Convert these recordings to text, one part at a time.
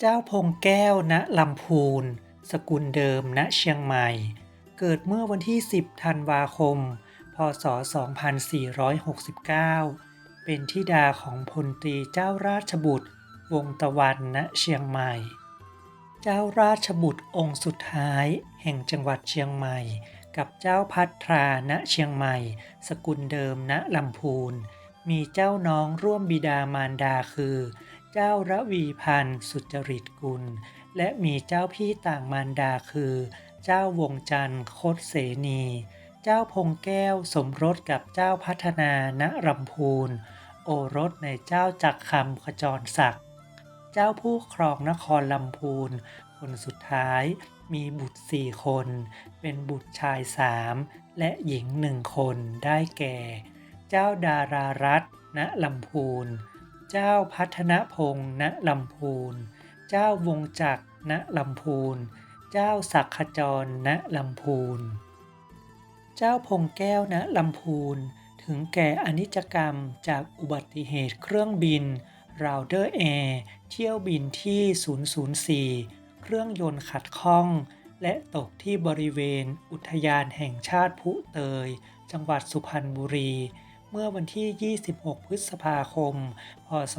เจ้าพงแก้ว ณ ลำพูน สกุลเดิม ณ เชียงใหม่ เกิดเมื่อวันที่ 10 ธันวาคม พศ 2469 เป็นธิดาของพลตรีเจ้าราชบุตร วงตะวัน ณ เชียงใหม่ เจ้าราชบุตรองค์สุดท้าย แห่งจังหวัดเชียงใหม่ กับเจ้าพัทรา ณ เชียงใหม่ สกุลเดิม ณ ลำพูน มีเจ้าน้องร่วมบิดามารดาคือ เจ้าระวีพันธ์สุจริตกุล และมีเจ้าพี่ต่างมารดาคือ เจ้าวงจันทร์คดเสนี เจ้าพงแก้วสมรสกับเจ้าพัฒนาณรำพูน โอรสในเจ้าจักคำขจรศักดิ์เจ้าผู้ครองนครลำพูน คนสุดท้ายมีบุตรสี่คน เป็นบุตรชายสามและหญิงหนึ่งคนได้แก่ เจ้าดารารัตน์ณลำพูน เจ้าพัฒนพงษ์ณลำพูน เจ้าวงจักรณลำพูน เจ้าศักขจรณลำพูน เจ้าพงแก้วณลำพูน ถึงแก่อนิจกรรมจากอุบัติเหตุเครื่องบินราวเดอร์แอร์เที่ยวบินที่ 004 เครื่องยนต์ขัดข้อง และตกที่บริเวณอุทยานแห่งชาติพุเตย จังหวัดสุพรรณบุรี เมื่อวันที่ 26 พฤษภาคม พศ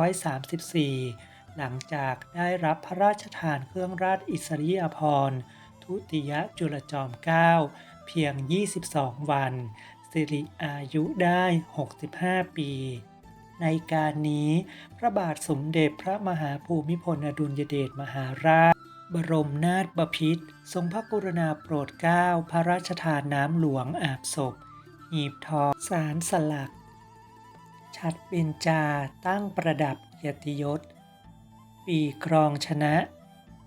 2534 หลังจากได้รับพระราชทานเครื่องราชอิสริยาภรณ์ ทุติยจุลจอมเกล้าเพียง 22 วัน สิริอายุได้ 65 ปี ในการนี้พระบาทสมเด็จพระมหาภูมิพลอดุลยเดชมหาราชบรมนาถบพิตรทรงพระกรุณาโปรดเกล้าพระราชทานน้ำหลวงอาบศพ หีบทองสารสลัก ชัดเบญจาตั้งประดับเกียรติยศ ปีกรองชนะ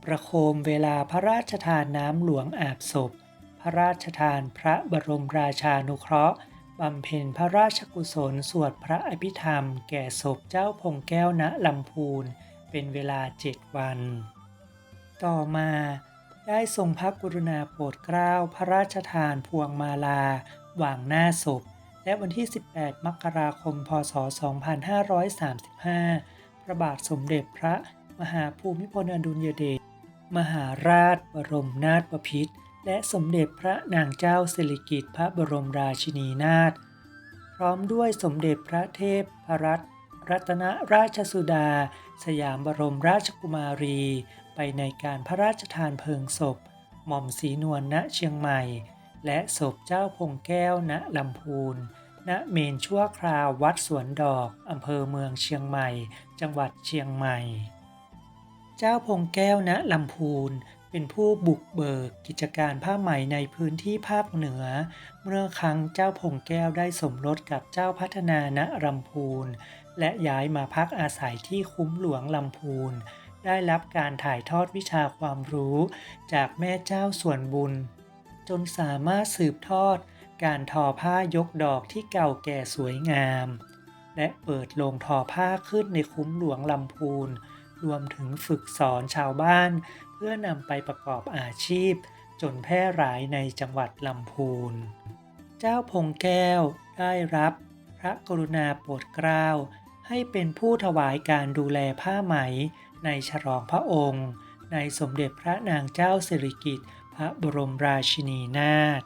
ประโคมเวลาพระราชทานน้ำหลวงอาบศพ พระราชทานพระบรมราชานุเคราะห์บำเพ็ญพระราชกุศลสวดพระอภิธรรม แก่ศพเจ้าพงแก้วณลำพูน เป็นเวลาเจ็ดวัน ต่อมาได้ทรงพระกรุณาโปรดเกล้าพระราชทานพวงมาลา วางหน้าศพ และวันที่ 18 มกราคม พศ 2535 พระบาทสมเด็จพระมหาภูมิพลอดุลยเดช มหาราชบรมนาถบพิตร และสมเด็จพระนางเจ้าสิริกิติ์พระบรมราชินีนาถ พร้อมด้วยสมเด็จพระเทพพรัตนรัตนราชสุดา สยามบรมราชกุมารี ไปในการพระราชทานเพลิงศพ หม่อมศรีนวลณเชียงใหม่ และศพเจ้าพงแก้วณลำพูน ณ เมนชั่วคราววัดสวนดอกอำเภอเมืองเชียงใหม่ จังหวัดเชียงใหม่ เจ้าพงแก้วณลำพูนเป็นผู้บุกเบิกกิจการผ้าไหมในพื้นที่ภาคเหนือ เมื่อครั้งเจ้าพงแก้วได้สมรสกับเจ้าพัฒนาณลำพูน และย้ายมาพักอาศัยที่คุ้มหลวงลำพูน ได้รับการถ่ายทอดวิชาความรู้จากแม่เจ้าส่วนบุญ จนสามารถสืบทอดการทอผ้ายกดอกที่เก่าแก่สวยงาม และเปิดโรงทอผ้าขึ้นในคุ้มหลวงลำพูน รวมถึงฝึกสอนชาวบ้าน เพื่อนำไปประกอบอาชีพ จนแพร่หลายในจังหวัดลำพูน เจ้าพงแก้วได้รับพระกรุณาโปรดเกล้าให้เป็นผู้ถวายการดูแลผ้าไหมในฉลองพระองค์ ในสมเด็จพระนางเจ้าสิริกิติ์ พระบรมราชินีนาถ